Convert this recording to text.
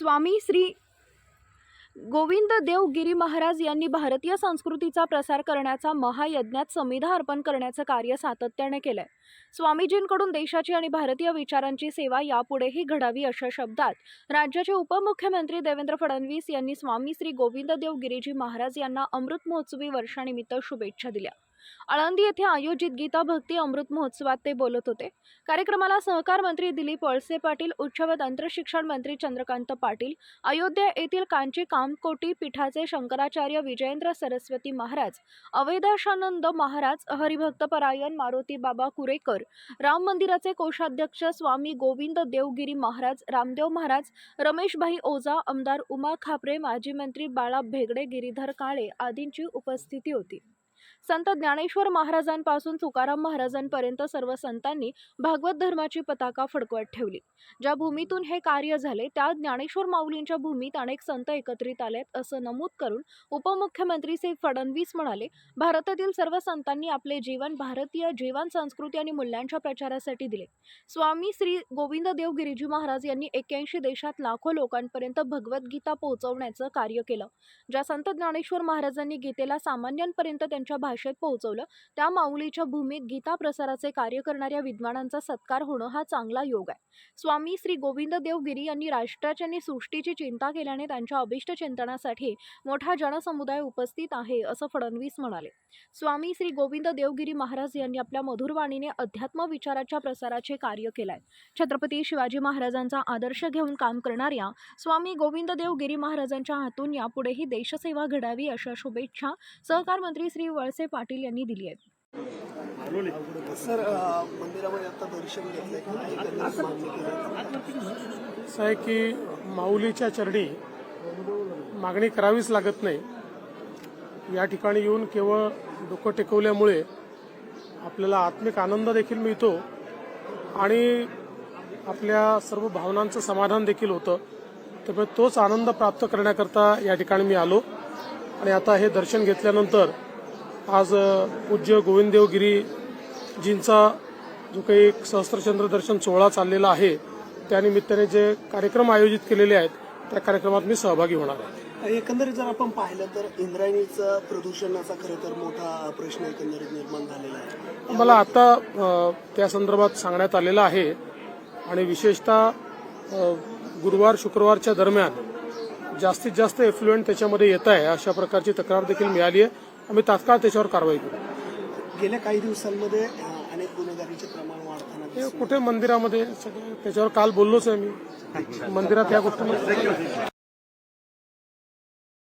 स्वामी श्री गोविंद देव गिरी महाराज यांनी भारतीय संस्कृतीचा प्रसार करण्याचा महायज्ञात समिधा अर्पण करण्याचं कार्य सातत्याने केलंय. स्वामीजींकडून देशाची आणि भारतीय विचारांची सेवा यापुढेही घडावी अशा शब्दात राज्याचे उपमुख्यमंत्री देवेंद्र फडणवीस यांनी स्वामी श्री गोविंद देव गिरीजी महाराज यांना अमृत महोत्सवी वर्षानिमित्त शुभेच्छा दिल्या. आळंदी येथे आयोजित गीता भक्ती अमृत महोत्सवात ते बोलत होते. कार्यक्रमाला सहकार मंत्री दिलीप वळसे पाटील उच्च व तंत्रशिक्षण मंत्री चंद्रकांत पाटील अयोध्या येथील कांची कामकोटी पीठाचे शंकराचार्य विजयेंद्र सरस्वती महाराज अवैदाशानंद महाराज हरिभक्तपरायण मारुती बाबा कुरेकर राम मंदिराचे कोषाध्यक्ष स्वामी गोविंद देवगिरी महाराज रामदेव महाराज रमेशभाई ओझा आमदार उमा खापरे माजी मंत्री बाळा भेगडे गिरीधर काळे आदींची उपस्थिती होती. संत ज्ञानेश्वर महाराजांपासून तुकाराम महाराजांपर्यंत सर्व संतांनी भागवत धर्माची पताका फडकवत ठेवली. ज्या भूमीतून हे कार्य झाले त्या ज्ञानेश्वर माऊलींच्या भूमीत अनेक संत एकत्रित आलेत असं नमूद करून उपमुख्यमंत्री श्री फडणवीस म्हणाले भारतातील सर्व संतांनी आपले जीवन भारतीय जीवन संस्कृती आणि मूल्यांच्या प्रचारासाठी दिले. स्वामी श्री गोविंद देव गिरीजी महाराज यांनी एक्क्याऐंशी देशात लाखो लोकांपर्यंत भगवद्गीता पोहोचवण्याचं कार्य केलं. ज्या संत ज्ञानेश्वर महाराजांनी गीतेला सामान्यांपर्यंत त्यांच्या भाषेत पोहोचवलं त्या माऊलीच्या भूमीत गीता प्रसाराचे कार्य करणाऱ्या विद्वानांचा सत्कार होणं हा चांगला योग आहे. स्वामी श्री गोविंद देवगिरी यांनी राष्ट्राची आणि सृष्टीची चिंता केल्याने त्यांच्या अभिष्ट चिंतनासाठी मोठा जनसमुदाय उपस्थित आहे असं फडणवीस म्हणाले. स्वामी श्री गोविंद देवगिरी महाराज यांनी आपल्या मधुरवाणीने अध्यात्म विचाराच्या प्रसाराचे कार्य केलंय. छत्रपती शिवाजी महाराजांचा आदर्श घेऊन काम करणाऱ्या स्वामी गोविंद देव गिरी महाराजांच्या हातून यापुढेही देशसेवा घडावी अशा शुभेच्छा सहकार मंत्री श्री वळसे पाटील यांनी दिली आहे सर मंदिरामध्ये आता दर्शन असं आहे की माऊलीच्या चरणी मागणी करावीच लागत नाही. या ठिकाणी येऊन केवळ डोकं टेकवल्यामुळे आपल्याला आत्मिक आनंद देखील मिळतो आणि आपल्या सर्व भावनांचं समाधान देखील होतं. त्यामुळे तोच आनंद प्राप्त करण्याकरता या ठिकाणी मी आलो आणि आता हे दर्शन घेतल्यानंतर आज पूज्य गोविंददेव गिरीजींचा जो काही एक सहस्त्रचंद्र दर्शन सोहळा चाललेला आहे त्यानिमित्ताने जे कार्यक्रम आयोजित केलेले आहेत त्या कार्यक्रमात मी सहभागी होणार आहे. एकंदरीत जर आपण पाहिलं तर इंद्रायणीचं प्रदूषणाचा खरं तर मोठा प्रश्न एकंदरीत निर्माण झालेला आहे. मला आता त्या संदर्भात सांगण्यात आलेलं आहे आणि विशेषतः गुरुवार शुक्रवारच्या दरम्यान जास्तीत जास्त एफ्लुएंट त्याच्यामध्ये येत आहे अशा प्रकारची तक्रार देखील मिळाली आहे. आम्ही तात्काळ त्याच्यावर कारवाई करू गेल्या काही दिवसांमध्ये अनेक गुन्हेगारीचे प्रमाण वाढताना. कुठे मंदिरामध्ये सगळं त्याच्यावर काल बोललोच आहे मी मंदिरात या गोष्टी